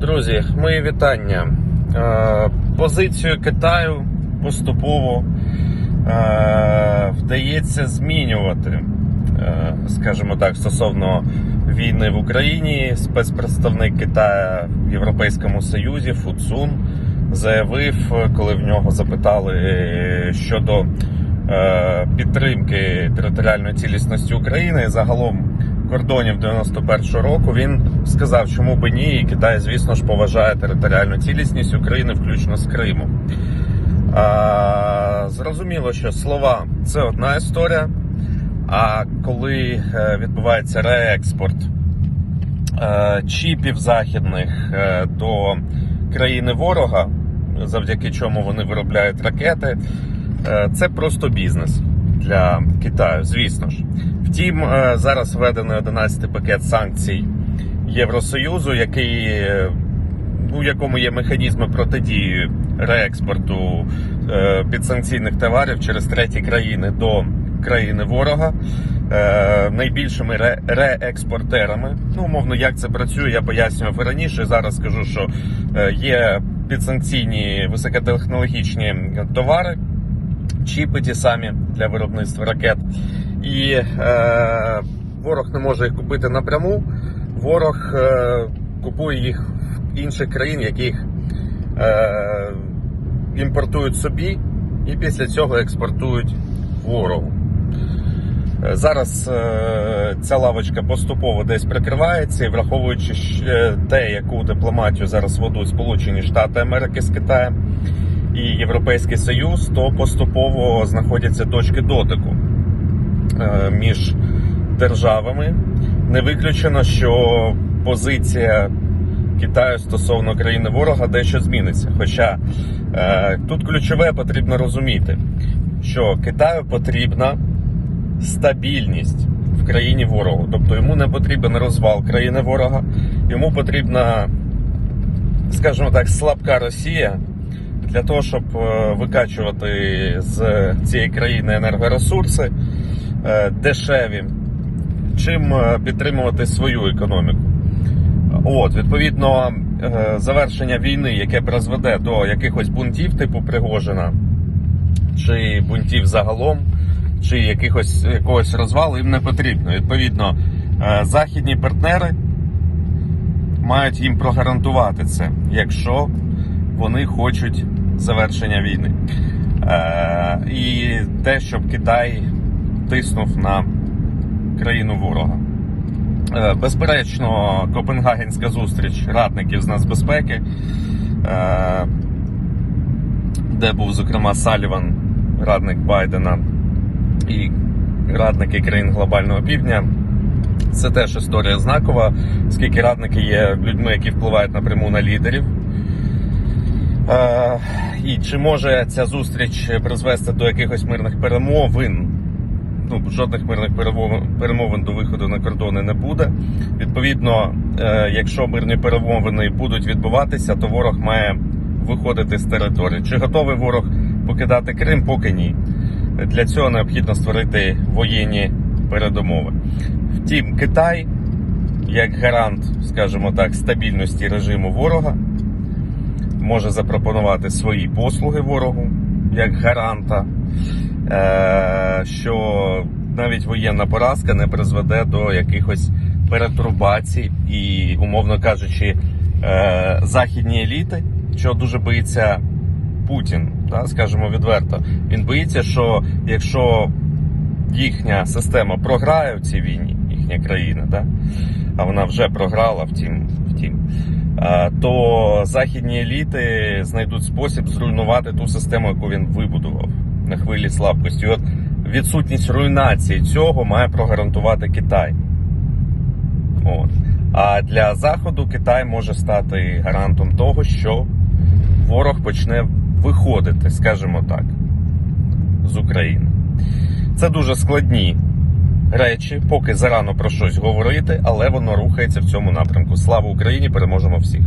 Друзі, мої вітання. Е, Позицію Китаю поступово е, вдається змінювати, е, скажімо так, стосовно війни в Україні. Спецпредставник Китаю в Європейському Союзі Фуцун заявив, коли в нього запитали щодо підтримки територіальної цілісності України загалом кордонів 91-го року. Він сказав, чому би ні, і Китай, звісно ж, поважає територіальну цілісність України, включно з Кримом. А, зрозуміло, що слова це одна історія. А коли е, відбувається реекспорт е, чіпів західних е, до країни ворога, завдяки чому вони виробляють ракети, це просто бізнес для Китаю, звісно ж. Втім, е, зараз введений 11 пакет санкцій Євросоюзу, який е, у якому є механізми протидії реекспорту е, підсанкційних товарів через треті країни до країни ворога. Найбільшими ре- реекспортерами. Ну, умовно, як це працює, я пояснював раніше. Зараз скажу, що є підсанкційні високотехнологічні товари, чіпи ті самі для виробництва ракет. І е, ворог не може їх купити напряму. Ворог е, купує їх в інших країн, яких е, імпортують собі, і після цього експортують ворогу. Е, Зараз е, ця лавочка поступово десь прикривається, і враховуючи те, яку дипломатію зараз ведуть Сполучені Штати Америки з Китаєм і Європейський Союз, то поступово знаходяться точки дотику е, між державами. Не виключено, що позиція Китаю стосовно країни ворога дещо зміниться. Хоча е, тут ключове потрібно розуміти, що Китаю потрібна стабільність в країні ворогу. Тобто йому не потрібен розвал країни ворога, йому потрібна, скажімо так, слабка Росія для того, щоб е, викачувати з цієї країни енергоресурси е, дешеві, чим е, підтримувати свою економіку. От, відповідно, завершення війни, яке призведе до якихось бунтів типу Пригожина, чи бунтів загалом, чи якихось якогось розвалу, їм не потрібно. Відповідно, західні партнери мають їм прогарантувати це, якщо вони хочуть завершення війни. Е, І те, щоб Китай тиснув на країну ворога. Е, Безперечно, Копенгагенська зустріч радників з нацбезпеки, е, де був, зокрема, Саліван, радник Байдена і радники країн глобального півдня. Це теж історія знакова, оскільки радники є людьми, які впливають напряму на лідерів. Е, І чи може ця зустріч призвести до якихось мирних перемовин? Ну, жодних мирних перемовин, до виходу на кордони не буде. Відповідно, е, якщо мирні перемовини будуть відбуватися, то ворог має виходити з території. Чи готовий ворог покидати Крим? Поки ні. Для цього необхідно створити воєнні передумови. Втім, Китай, як гарант, скажімо так, стабільності режиму ворога, може запропонувати свої послуги ворогу як гаранта, е, що навіть воєнна поразка не призведе до якихось перетурбацій і, умовно кажучи, е, західні еліти, що дуже боїться Путін, да, скажімо відверто. Він боїться, що якщо їхня система програє в цій війні, їхня країна, да, а вона вже програла, втім, то західні еліти знайдуть спосіб зруйнувати ту систему, яку він вибудував на хвилі слабкості. От відсутність руйнації цього має прогарантувати Китай. От. А для Заходу Китай може стати гарантом того, що ворог почне виходити, скажімо так, з України. Це дуже складні речі, поки зарано про щось говорити, але воно рухається в цьому напрямку. Слава Україні! Переможемо всіх!